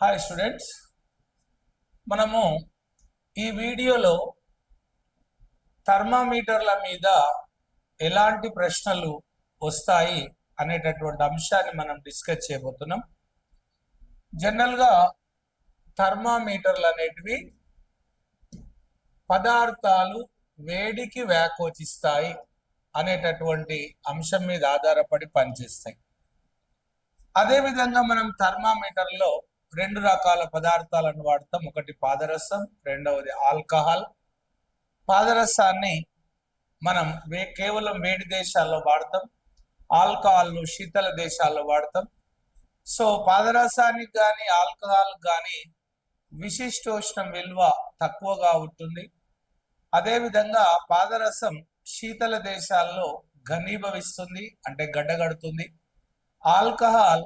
Hi students మనము ఈ వీడియోలో థర్మామీటర్ల మీద ఎలాంటి ప్రశ్నలు వస్తాయి అనేటటువంటి అంశాన్ని మనం డిస్కస్ చేయబోతున్నాం. జనరల్గా థర్మామీటర్లు అనేటివి పదార్థాలు వేడికి వ్యాకోచిస్తాయి అనేటటువంటి అంశం మీద ఆధారపడి పనిచేస్తాయి. అదేవిధంగా మనం థర్మామీటర్లో రెండు రకాల పదార్థాలను వాడతాం. ఒకటి పాదరసం రెండవది ఆల్కహాల్. పాదరసాన్ని మనం వే కేవలం వేడి దేశాల్లో వాడతాం. ఆల్కహాల్ను శీతల దేశాల్లో వాడతాం. సో పాదరసానికి కానీ ఆల్కహాల్ కానీ విశిష్టోష్ణం విలువ తక్కువగా ఉంటుంది. అదేవిధంగా పాదరసం శీతల దేశాల్లో ఘనీభవిస్తుంది అంటే గడ్డగడుతుంది. ఆల్కహాల్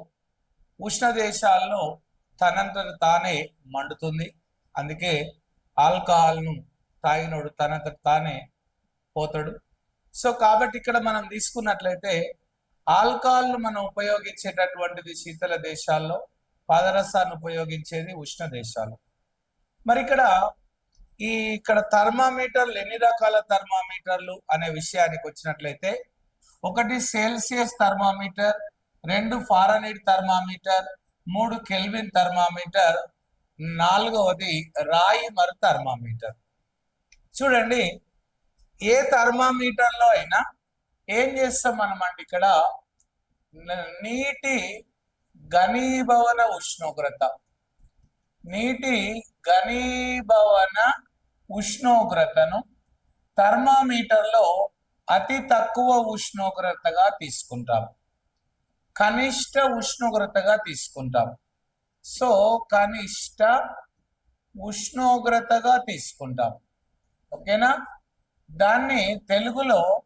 ఉష్ణ దేశాల్లో తనంతట తానే మండుతుంది. అందుకే ఆల్కహాల్ను తాగినోడు తనంతట తానే పోతాడు. సో కాబట్టి ఇక్కడ మనం తీసుకున్నట్లయితే ఆల్కహాల్ను మనం ఉపయోగించేటటువంటిది శీతల దేశాల్లో పాదరసాన్ని ఉపయోగించేది ఉష్ణ దేశాలు. మరి ఇక్కడ ఈ ఇక్కడ థర్మామీటర్లు ఎన్ని రకాల థర్మామీటర్లు అనే విషయానికి వచ్చినట్లయితే ఒకటి సెల్సియస్ థర్మామీటర్ రెండు ఫారనైట్ థర్మామీటర్ మూడు కెల్విన్ థర్మామీటర్ నాలుగవది రాయి మరు థర్మామీటర్. చూడండి ఏ థర్మామీటర్లో అయినా ఏం చేస్తాం మనమంటే ఇక్కడ? నీటి ఘనీభవన ఉష్ణోగ్రత. నీటి ఘనీభవన ఉష్ణోగ్రతను థర్మామీటర్లో అతి తక్కువ ఉష్ణోగ్రతగా తీసుకుంటాము కనిష్ట ఉష్ణోగ్రతగా తీసుకుంటాం. సో కనిష్ట ఉష్ణోగ్రతగా తీసుకుంటాం. ఓకేనా? దాన్ని తెలుగులో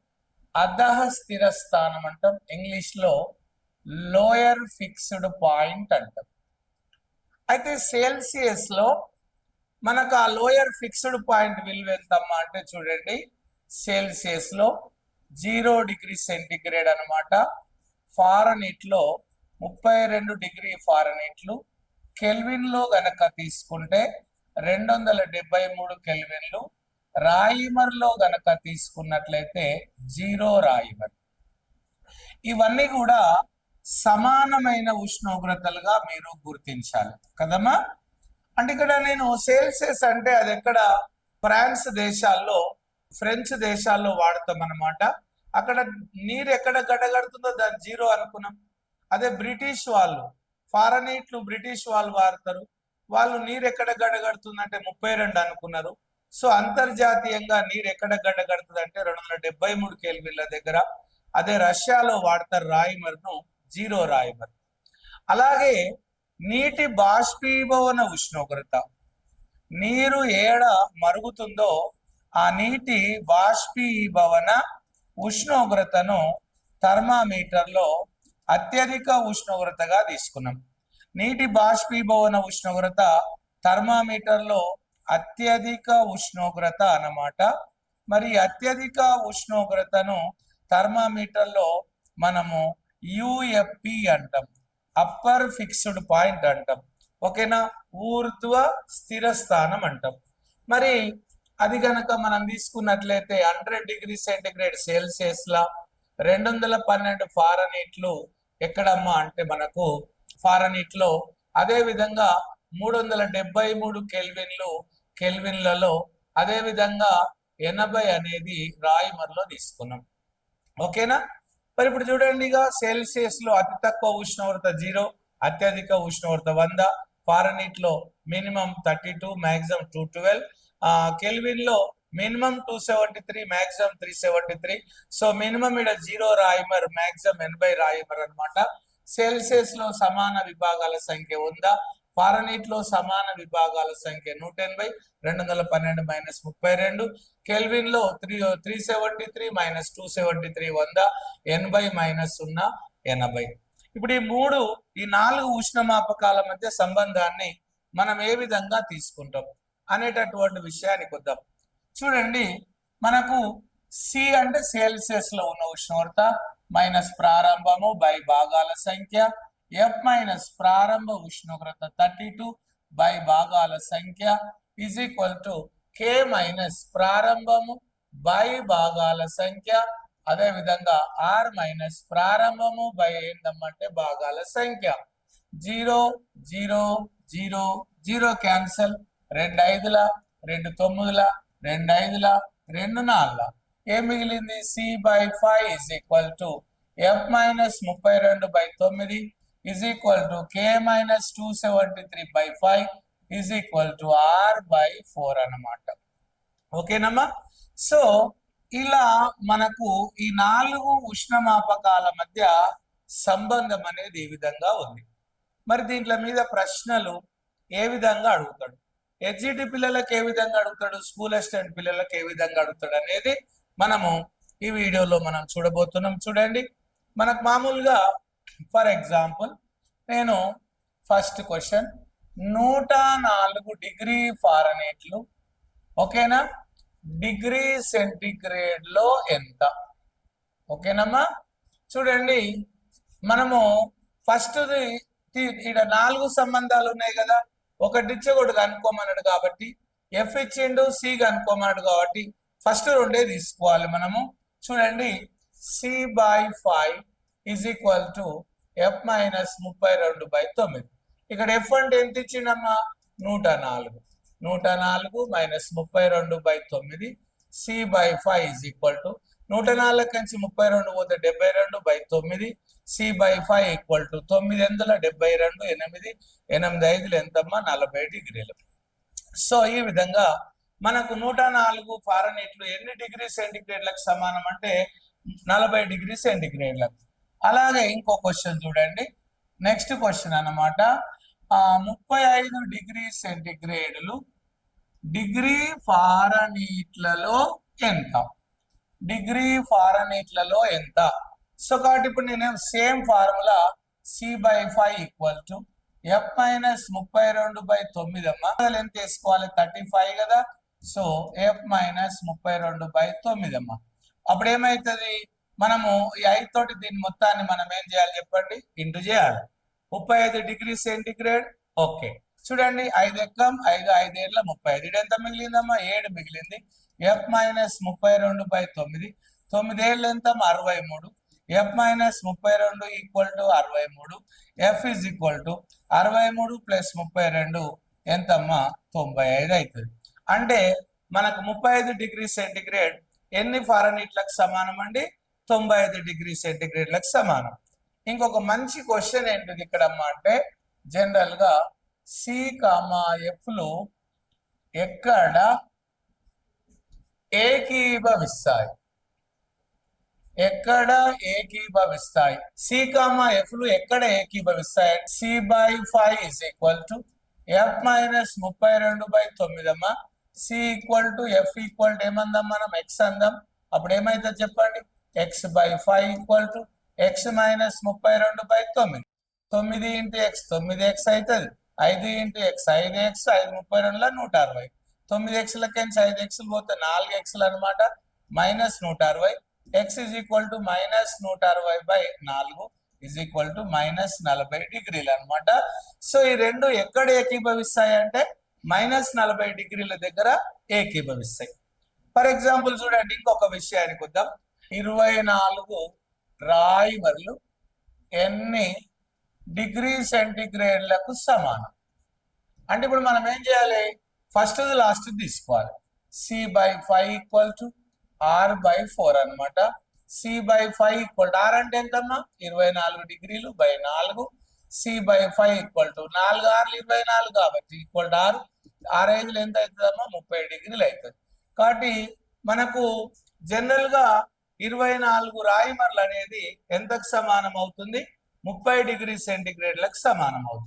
అధహ స్థిర స్థానం అంటాం. ఇంగ్లీష్లో లోయర్ ఫిక్స్డ్ పాయింట్ అంటాం. అయితే సెల్సియస్లో మనకు ఆ లోయర్ ఫిక్స్డ్ పాయింట్ విలువ ఎంతమ్మా అంటే చూడండి. సెల్సియస్లో జీరో డిగ్రీ సెంటిగ్రేడ్ అనమాట ఫారనీట్లో ముప్పై రెండు డిగ్రీ ఫారనీట్లు కెల్విన్లో గనక తీసుకుంటే రెండు వందల డెబ్బై మూడు కెల్విన్లు రాయిమర్లో గనక తీసుకున్నట్లయితే జీరో రాయిమర్. ఇవన్నీ కూడా సమానమైన ఉష్ణోగ్రతలుగా మీరు గుర్తించాలి కదమ్మా? అంటే ఇక్కడ నేను సెల్సియస్ అంటే అది ఎక్కడ? ఫ్రాన్స్ దేశాల్లో ఫ్రెంచ్ దేశాల్లో వాడతాం అన్నమాట అక్కడ నీరు ఎక్కడ గడ్డగడుతుందో దాని జీరో అనుకున్నాం. అదే బ్రిటిష్ వాళ్ళు ఫారనీట్లు బ్రిటిష్ వాళ్ళు వాడతారు. వాళ్ళు నీరు ఎక్కడ గడ్డగడుతుందంటే ముప్పై రెండు అనుకున్నారు. సో అంతర్జాతీయంగా నీరు ఎక్కడ గడ్డగడుతుంది అంటే రెండు వందల డెబ్బై మూడు కేల్విన్ల దగ్గర. అదే రష్యాలో వాడతారు రాయిమర్ను జీరో రాయిమర్. అలాగే నీటి బాష్పీభవన ఉష్ణోగ్రత. నీరు ఏడ మరుగుతుందో ఆ నీటి బాష్పీభవన ఉష్ణోగ్రతను థర్మామీటర్లో అత్యధిక ఉష్ణోగ్రతగా తీసుకున్నాం. నీటి బాష్పీభవన ఉష్ణోగ్రత థర్మామీటర్లో అత్యధిక ఉష్ణోగ్రత అన్నమాట. మరి అత్యధిక ఉష్ణోగ్రతను థర్మామీటర్లో మనము యుఎఫ్పి అంటాం. అప్పర్ ఫిక్స్డ్ పాయింట్ అంటాం. ఓకేనా? ఊర్ధ్వ స్థిర స్థానం అంటాం. మరి అది గనక మనం తీసుకున్నట్లయితే హండ్రెడ్ డిగ్రీ సెంటిగ్రేడ్ సెల్సియస్ లా రెండు వందల పన్నెండు ఫారనీట్లు ఎక్కడమ్మా అంటే మనకు ఫారనీట్లో అదే విధంగా మూడు వందల డెబ్బై మూడు కెల్విన్లు కెల్విన్లలో అదే విధంగా ఎనభై అనేది రాయిమర్లో తీసుకున్నాం. ఓకేనా? మరి ఇప్పుడు చూడండి ఇక సెల్సియస్లో అతి తక్కువ ఉష్ణోగ్రత జీరో అత్యధిక ఉష్ణోగ్రత వంద ఫారనీట్లో minimum thirty two maximum two twelve కెల్విన్లో minimum two seventy three maximum three seventy three so minimum ఇక్కడ జీరో రాయిమర్ మాక్సిమం ఎనభై రాయిమర్ అన్నమాట. సెల్సియస్లో సమాన విభాగాల సంఖ్య ఉందా? ఫారనీట్లో సమాన విభాగాల సంఖ్య నూట ఎనభై రెండు వందల పన్నెండు మైనస్ ముప్పై రెండు. కెల్విన్లో three three seventy three minus two seventy three వంద? ఎనభై మైనస్ సున్నా ఎనభై. ఇప్పుడు ఈ మూడు ఈ నాలుగు ఉష్ణమాపకాల మధ్య సంబంధాన్ని మనం ఏ విధంగా తీసుకుంటాం? అనేటటువంటి విషయానికి వద్దాం చూడండి మనకు సి అంటే సెల్సియస్లో ఉన్న ఉష్ణోగ్రత మైనస్ ప్రారంభము బై భాగాల సంఖ్య ఎఫ్ మైనస్ ప్రారంభ ఉష్ణోగ్రత థర్టీ టూ బై భాగాల సంఖ్య is equal to K minus ప్రారంభము బై భాగాల సంఖ్య అదే విధంగా ఆర్ మైనస్ ప్రారంభము బై ఏంటమ్మంటే భాగాల సంఖ్య. Zero zero zero zero cancel రెండు ఐదుల రెండు తొమ్మిదిల రెండు ఐదుల రెండు నాలుగుల. ఏం మిగిలింది? C by five is equal to F minus ముప్పై రెండు బై తొమ్మిది is equal to K minus two seventy three by five is equal to R by four అన్నమాట. ఓకేనమ్మా? సో ఇలా మనకు ఈ నాలుగు ఉష్ణమాపకాల మధ్య సంబంధం అనేది ఈ విధంగా ఉంది. మరి దీంట్ల మీద ప్రశ్నలు ఏ విధంగా అడుగుతాడు? హెచ్జిటి పిల్లలకు ఏ విధంగా అడుగుతాడు? స్కూల్ అసిస్టెంట్ పిల్లలకు ఏ విధంగా అడుగుతాడు అనేది మనము ఈ వీడియోలో మనం చూడబోతున్నాం. చూడండి మనకు మామూలుగా ఫర్ ఎగ్జాంపుల్ నేను ఫస్ట్ క్వశ్చన్ నూట నాలుగు డిగ్రీ ఫారెనేట్లు ఓకేనా? డిగ్రీ సెంటిగ్రేడ్లో ఎంత? ఓకేనమ్మా? చూడండి మనము ఫస్ట్ ఇక్కడ నాలుగు సంబంధాలు ఉన్నాయి కదా? ఒకటి ఇచ్చి ఒకటి కనుక్కోమన్నాడు కాబట్టి ఎఫ్ ఇచ్చిండు సి కనుక్కోమన్నాడు కాబట్టి ఫస్ట్ రెండే తీసుకోవాలి మనము. చూడండి C by five is equal to F minus ముప్పై రెండు బై తొమ్మిది. ఇక్కడ ఎఫ్ అంటే ఎంత ఇచ్చిండమ్మా? నూట నాలుగు. నూట నాలుగు మైనస్ ముప్పై రెండు బై తొమ్మిది. C by five is equal to నూట నాలుగు నుంచి ముప్పై రెండు పోతే డెబ్బై రెండు బై తొమ్మిది C by five equal to తొమ్మిది ఎందుల డెబ్బై రెండు ఎనిమిది ఎనిమిది ఐదులు ఎంతమ్మా? నలభై డిగ్రీలు. సో ఈ విధంగా మనకు నూట నాలుగు ఫారనీట్లు ఎన్ని డిగ్రీ సెంటిగ్రేడ్లకు సమానం అంటే నలభై డిగ్రీ సెంటిగ్రేడ్లకు. అలాగే ఇంకో క్వశ్చన్ చూడండి. నెక్స్ట్ క్వశ్చన్ అన్నమాట. ముప్పై ఐదు డిగ్రీ సెంటిగ్రేడ్లు డిగ్రీ ఫారనీట్లలో ఎంత? డిగ్రీ ఫారనీట్లలో ఎంత? సో కాబట్టి ఇప్పుడు నేను same formula C by five equal to F minus ముప్పై రెండు బై తొమ్మిది అమ్మా. అసలు ఎంత వేసుకోవాలి? థర్టీ ఫైవ్ కదా. సో ఎఫ్ మైనస్ ముప్పై రెండు బై తొమ్మిది అమ్మా. అప్పుడు ఏమైతుంది? మనము ఈ ఐదు తోటి దీని మొత్తాన్ని మనం ఏం చేయాలి చెప్పండి? ఇంటూ చేయాలి. ముప్పై ఐదు డిగ్రీ సెంటిగ్రేడ్. ఓకే. చూడండి ఐదు ఎక్కం ఐదు ఐదేళ్ళ ముప్పై ఐదు. ఎంత మిగిలిందమ్మా? ఏడు మిగిలింది. ఎఫ్ మైనస్ ముప్పై రెండు బై తొమ్మిది. తొమ్మిదేళ్ళు ఎంత? అరవై మూడు. ఎఫ్ మైనస్ ముప్పై రెండు ఈక్వల్ టు అరవై మూడు. ఎఫ్ ఇస్ ఈక్వల్ టు అరవై మూడు ప్లస్ ముప్పై రెండు ఎంతమ్మా? తొంభై ఐదు అవుతుంది అంటే మనకు ముప్పై ఐదు డిగ్రీ సెంటిగ్రేడ్ ఎన్ని ఫారనీట్లకు సమానం అండి? తొంభై ఐదు డిగ్రీ సెంటిగ్రేడ్లకు సమానం. ఇంకొక మంచి క్వశ్చన్ ఏంటిది ఇక్కడమ్మా అంటే జనరల్గా సి కామా ఎఫ్లో ఎక్కడ ఏకీభవిస్తాయి. ఎక్కడ ఏకీభవిస్తాయి? సి కామా ఎఫ్లు ఎక్కడ ఏకీభవిస్తాయి? C by five is equal to F minus ముప్పై రెండు బై తొమ్మిది అమ్మా. C equal to F equal to ఏమందాం మనం? ఎక్స్ అందాం. అప్పుడు ఏమైతే చెప్పండి? X by five equal to X minus ముప్పై రెండు బై తొమ్మిది. తొమ్మిది ఇంటూ ఎక్స్ తొమ్మిది ఎక్స్ అవుతుంది. ఐదు ఇంటూ ఎక్స్ ఐదు ఎక్స్ ఐదు ముప్పై రెండులో నూట అరవై. తొమ్మిది ఎక్స్లకించి ఐదు ఎక్స్లు పోతే నాలుగు ఎక్స్లు అనమాట మైనస్ నూట అరవై. X is equal to minus నూట అరవై బై నాలుగు ఇజ్ ఈక్వల్ టు మైనస్ నలభై డిగ్రీలు అనమాట సో ఈ రెండు ఎక్కడ ఏకీభవిస్తాయి అంటే మైనస్ నలభై డిగ్రీల దగ్గర ఏకీభవిస్తాయి. ఫర్ ఎగ్జాంపుల్ చూడండి ఇంకొక విషయానికి వద్దాం. ఇరవై నాలుగు రాయివర్లు ఎన్ని డిగ్రీ సెంటిగ్రేడ్లకు సమానం? అంటే ఇప్పుడు మనం ఏం చేయాలి? ఫస్ట్ లాస్ట్ తీసుకోవాలి. C by five equal to R by four అనమాట C by five equal to R అంటే ఎంతమ్మా? ఇరవై నాలుగు డిగ్రీలు బై నాలుగు. C by five equal to నాలుగు ఆర్లు ఇరవై నాలుగు కాబట్టి ఈక్వల్ టు ఆరు ఆర్ ఐదులు ఎంత అవుతుందమ్మా ముప్పై డిగ్రీలు అవుతుంది కాబట్టి మనకు జనరల్గా ఇరవై నాలుగు రాయిమర్లు అనేది ఎంతకు సమానం అవుతుంది? ముప్పై డిగ్రీ సెంటిగ్రేడ్లకు సమానం అవుతుంది.